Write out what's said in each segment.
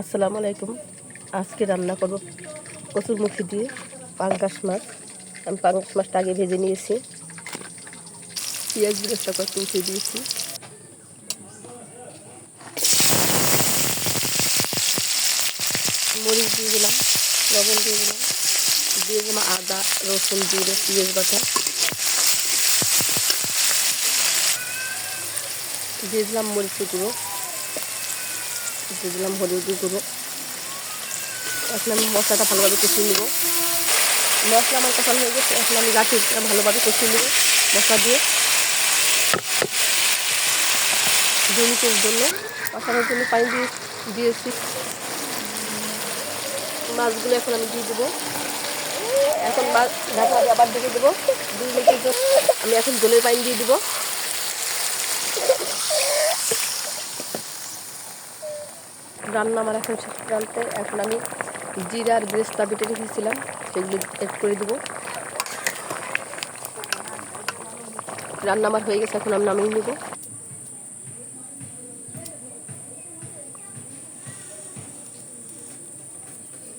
আসসালামু আলাইকুম। আজকে রান্না করব কচুর মুখি দিয়ে পাঙ্গাস মাছ। আমি পাঙ্গাস মাছটা আগে ভেজে নিয়েছি। পেঁয়াজ বিরসটা করতে উঠিয়ে দিয়েছি। মরিচ দিয়ে দিলাম, লবণ দিয়ে দিলাম। দিয়ে দিলাম আদা, রসুন দিয়ে পেঁয়াজ বাটা। দিয়ে দিলাম মরিচ গুঁড়ো। দিয়ে দিলাম হলুদ গুঁড়ো। এখন আমি মশলাটা ভালোভাবে কষিয়ে নেব। মশলা আমার কষানো হয়ে গেছে, এখন আমি গাঠিটা ভালোভাবে কষিয়ে নেব মশলা দিয়ে। মিনিটের জন্য কষানোর জন্য পানি দিয়ে দিয়েছি। মাছগুলো এখন আমি দিয়ে দেবো। এখন মাছ আবার ঢেকে দেবো। দুই মিনিটের জন্য আমি এখন জলের পানি দিয়ে দেবো। রান্না আমার এখন শেষ প্রান্তে। এখন আমি জিরার গ্রেস্তা বেটে রেখেছিলাম, সেগুলো এড করে দেবো। রান্না আমার হয়ে গেছে, এখন আমি নামিয়ে নেব।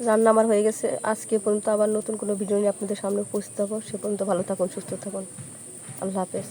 রান্না আমার হয়ে গেছে। আজকে পর্যন্ত আবার নতুন কোনো ভিডিও নিয়ে আপনাদের সামনে উপস্থিত হব। সে পর্যন্ত ভালো থাকুন, সুস্থ থাকুন। আল্লাহ হাফেজ।